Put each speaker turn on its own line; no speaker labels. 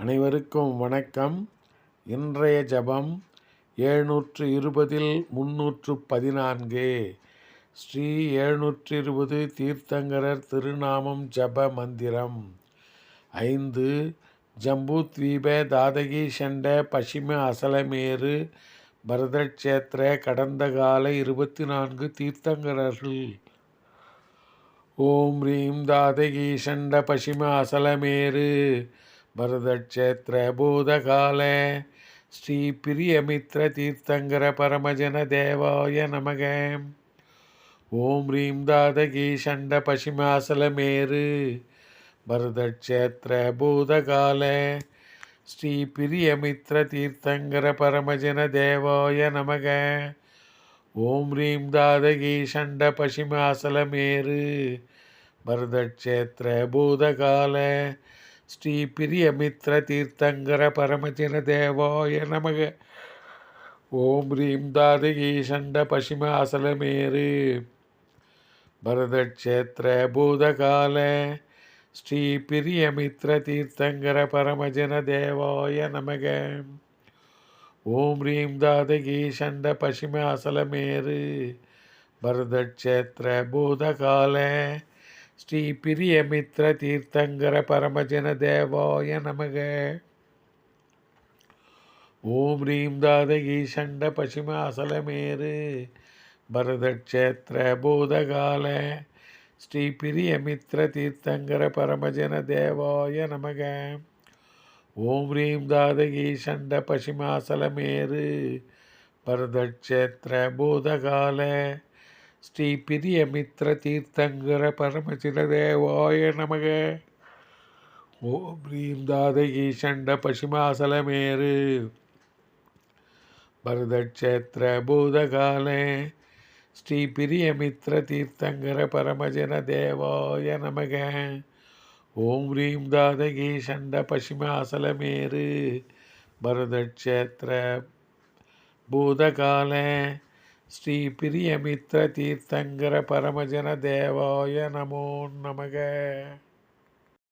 அனைவருக்கும் வணக்கம். இன்றைய ஜபம் எழுநூற்று இருபதில் முன்னூற்று பதினான்கு ஸ்ரீ எழுநூற்று இருபது தீர்த்தங்கரர் திருநாமம் ஜப மந்திரம். ஐந்து ஜம்பூத்வீப தாதகி செண்ட பசிம அசலமேரு பரதக்ஷேத்திர கடந்த கால இருபத்தி நான்கு தீர்த்தங்கரர்கள். ஓம் ரீம் தாதகி சண்ட பசிம அசலமேரு பரதக்ஷேத்திரபூதகாலே ஸ்ரீ பிரியமித்ர தீர்த்தங்கர பரமஜன தேவாய நமக. ஓம் ரீம் தாதகி சண்ட பசிமாசலமேரு பரதக்ஷேத்திர பூதகால ஸ்ரீ பிரியமித்ர தீர்த்தங்கர பரமஜன தேவாய நமக. ஓம் ரீம் தாதகி சண்ட பசிமாசலமேரு பரதக்ஷேத்திர பூதகால ஸ்ரீ பிரியமித்ர தீர்த்தங்கர பரமஜன தேவாய நமக. ஓம் ரீம் தாதகி சண்ட பசிம அசலமேறு. பரதக்ஷேத்திர பூதகால. ஸ்ரீ பிரியமித்ர தீர்த்தங்கர பரமஜன தேவாய நமக. ஓம் ரீம் தாதகி சண்ட பசிம அசலமேறு. பரதக்ஷேத்திர பூதகால. ஸ்ரீ பிரியமித்ர தீர்த்தங்கர பரமஜன தேவாய நமக. ஓம் ரீம் தாதகி சண்ட பசிம அசலமேறு. பரதக்ஷேத்திர பூதகால. ஸ்ரீ பிரியமித்ர தீர்த்தங்கர பரமஜன தேவாய நமக. ஓம் ரீம் தாதகி சண்ட பசிமாசலமேறு பரதக்ஷேத்திர பூதகால. ஸ்ரீ பிரியமித்ர தீர்த்தங்கர பரமசில தேவாய நமக. ஓம் ரீம் தாதகி சண்ட பசிமாசலமேரு பரதக்ஷேத்திர பூதகாலே ஸ்ரீ பிரியமித்ர தீர்த்தங்கர பரமஜன தேவாய நமக. ஓம் ரீம் தாதகி சண்ட பசிமாசலமேரு பரதக்ஷேத்திர பூதகாலே ஸ்ரீ பிரியமித்ர தீர்த்தங்கர பரமஜன தேவாய நமோ நமக.